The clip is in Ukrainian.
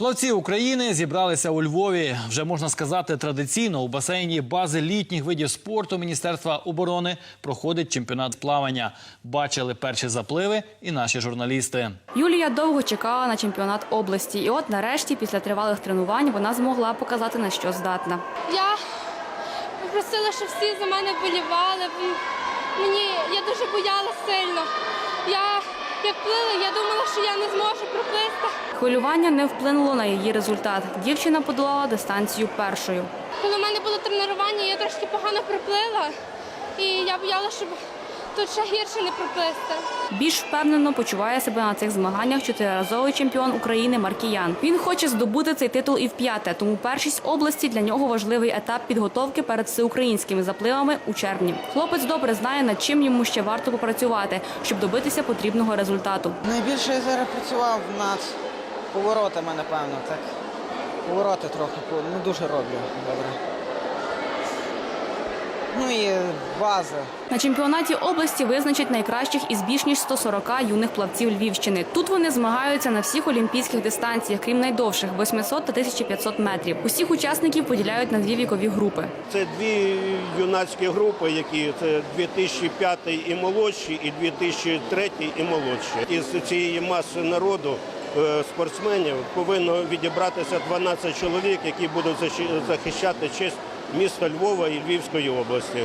Плавці України зібралися у Львові. Вже можна сказати традиційно у басейні бази літніх видів спорту Міністерства оборони проходить чемпіонат плавання. Бачили перші запливи і наші журналісти. Юлія довго чекала на чемпіонат області, і от нарешті, після тривалих тренувань, вона змогла показати на що здатна. Я попросила, щоб всі за мене болівали. Мені я дуже боялася сильно. Я як плила, я думала, що я не зможу проплисти. Хвилювання не вплинуло на її результат. Дівчина подолала дистанцію першою. Коли в мене було тренування, я трошки погано проплила, і я боялася, щоб тут ще гірше не проплисти. Більш впевнено почуває себе на цих змаганнях чотириразовий чемпіон України Маркіян. Він хоче здобути цей титул і вп'яте, тому першість області для нього важливий етап підготовки перед всеукраїнськими запливами у червні. Хлопець добре знає, над чим йому ще варто попрацювати, щоб добитися потрібного результату. Найбільше я зараз працював над поворотами, напевно, так. Повороти трохи не дуже роблю добре. Ну і бази. На чемпіонаті області визначать найкращих із більш ніж 140 юних плавців Львівщини. Тут вони змагаються на всіх олімпійських дистанціях, крім найдовших 800 та 1500 метрів. Усіх учасників поділяють на дві вікові групи. Це дві юнацькі групи, які це 2005 і молодші, і 2003 і молодші. Із цієї маси народу спортсменів повинно відібратися 12 чоловік, які будуть захищати честь міста Львова і Львівської області.